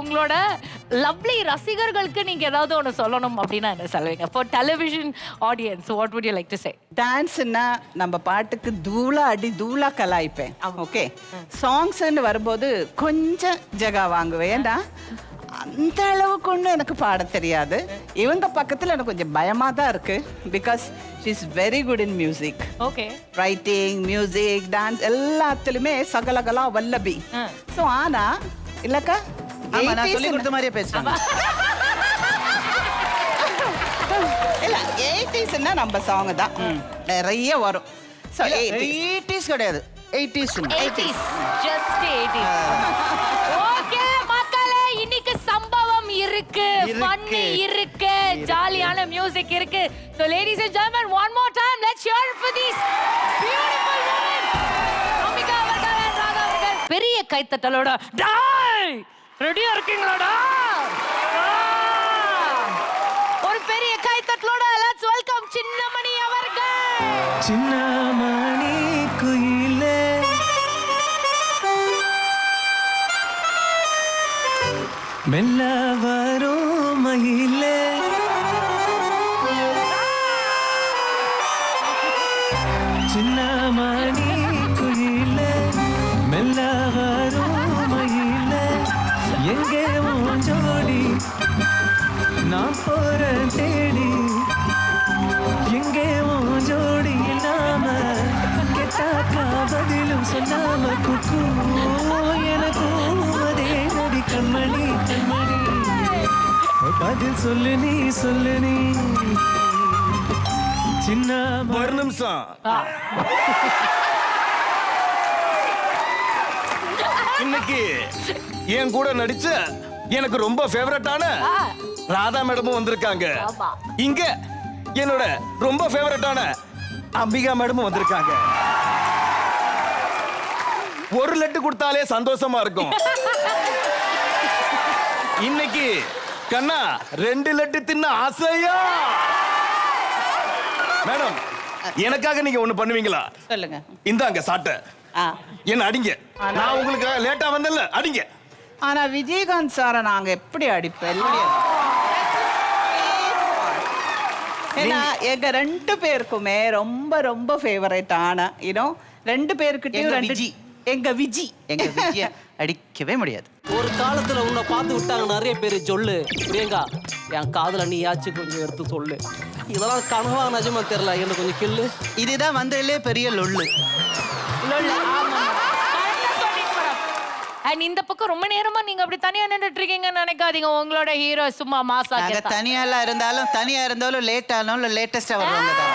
உங்களோட லவ்லி ரசிகர்களுக்கு நீங்க ஏதாவது ஒன்று சொல்லணும் அப்படின்னா என்ன சொல்லுவீங்க? For television audience what would you like to say டான்ஸ்னா நம்ம பாட்டுக்கு தூளா அடி தூளா கலாய்ப்பேன். ஓகே சாங்ஸ்ன்னு வரும்போது கொஞ்சம் ஜகா வாங்குவேன். ஏன்னா அந்த அளவுக்கு ஒன்றும் எனக்கு பாட தெரியாது. இவங்க பக்கத்தில் எனக்கு கொஞ்சம் பயமாக தான் இருக்கு. Because she is very good in music okay writing music dance எல்லாத்துலயுமே சகலகலா வல்லபி. ஸோ ஆனா இல்லக்கா ஆமா நான் 80s சொல்லி கொடுத்த மாதிரியே பேசுறேன் இல்ல எயிட்டிஸ்னா நம்ம சாங் தான். நிறைய வரும். ஸோ எயிட்டிஸ் கிடையாது. Eighties 80s just 80s okay மக்களே இன்னைக்கு சம்பவம் இருக்கு. இருக்கு. ஃபன் இருக்கு. ஜாலியான மியூசிக் இருக்கு. Let's cheer for these beautiful women. Ambika அவர்கள் and ராதா அவர்கள் பெரிய கைத்தட்டலோட டாய் ரெடியா இருக்கீங்களாடா! ஒரு பெரிய கைத்தட்டலோட let's welcome சின்னமணி அவர்கள். சின்னமணி குயிலே மெல்ல வரும் மயிலே. சின்னமணி குயிலே மெல்ல வரும் எங்கே உன் ஜோடி? நான் போறேன் தேடி. எங்கே உன் ஜோடி இல்லாம? கேட்டாக்கா பதிலும் சொல்லாம குக்கு எனக்கும் அதே நடி கண்மணி கண்மணி. பதில் சொல்லு நீ சொல்லு நீ. சின்ன ஒரு நிமிஷம். இன்னைக்கு என் கூட நடிச்ச எனக்கு ரொம்ப ஃபேவரட்டான ராதா மேடமும் வந்திருக்காங்க. இங்க என்னோட ரொம்ப ஃபேவரட்டான அம்பிகா மேடமும் வந்திருக்காங்க. ஒரு லட்டு கொடுத்தாலே சந்தோஷமா இருக்கும். இன்னைக்கு கண்ணா ரெண்டு லட்டு தின்ன ஆசையா? மேடம் எனக்காக நீங்க ஒண்ணு பண்ணுவீங்களா? சொல்லுங்க. இந்தாங்க சாட்டை என்ன அடிங்க. நான் உங்களுக்கு லேட்டா வந்தேன்ல அடிங்க. ஆனா விஜயகாந்த் சாரை நாங்க எப்படி அடிப்போம்? ஏன்னா எங்க ரெண்டு பேருக்குமே ரொம்ப ரொம்ப ஃபேவரட் ஆன யூனோ ரெண்டு பேருக்கிட்டையும் ரெண்டு விஜி. எங்க விஜி. எங்க விஜய அடிக்கவே முடியாது. ஒரு காலத்துல உன்னை பார்த்து விட்டாங்க நிறைய பேர் சொல்லு. பிரியங்கா என் காதுல நீயாச்சும் கொஞ்சம் எடுத்து சொல்லு. இதெல்லாம் கனவா நிஜமா தெரியல என்ன கொஞ்சம் கில்லு இதுதான் வந்ததுலே பெரிய லொள்ளு அண்ட் இந்த பக்கம் ரொம்ப நேரமா நீங்க அப்படி தனியா நின்னுட்டு இருக்கீங்கன்னு நினைக்காதீங்க. உங்களோட ஹீரோ சும்மா மாசா நாங்க தனியாலாம் இருந்தாலும் தனியா இருந்தாலும் லேட் ஆனாலும் லேட்டஸ்டா வருவாங்க தான்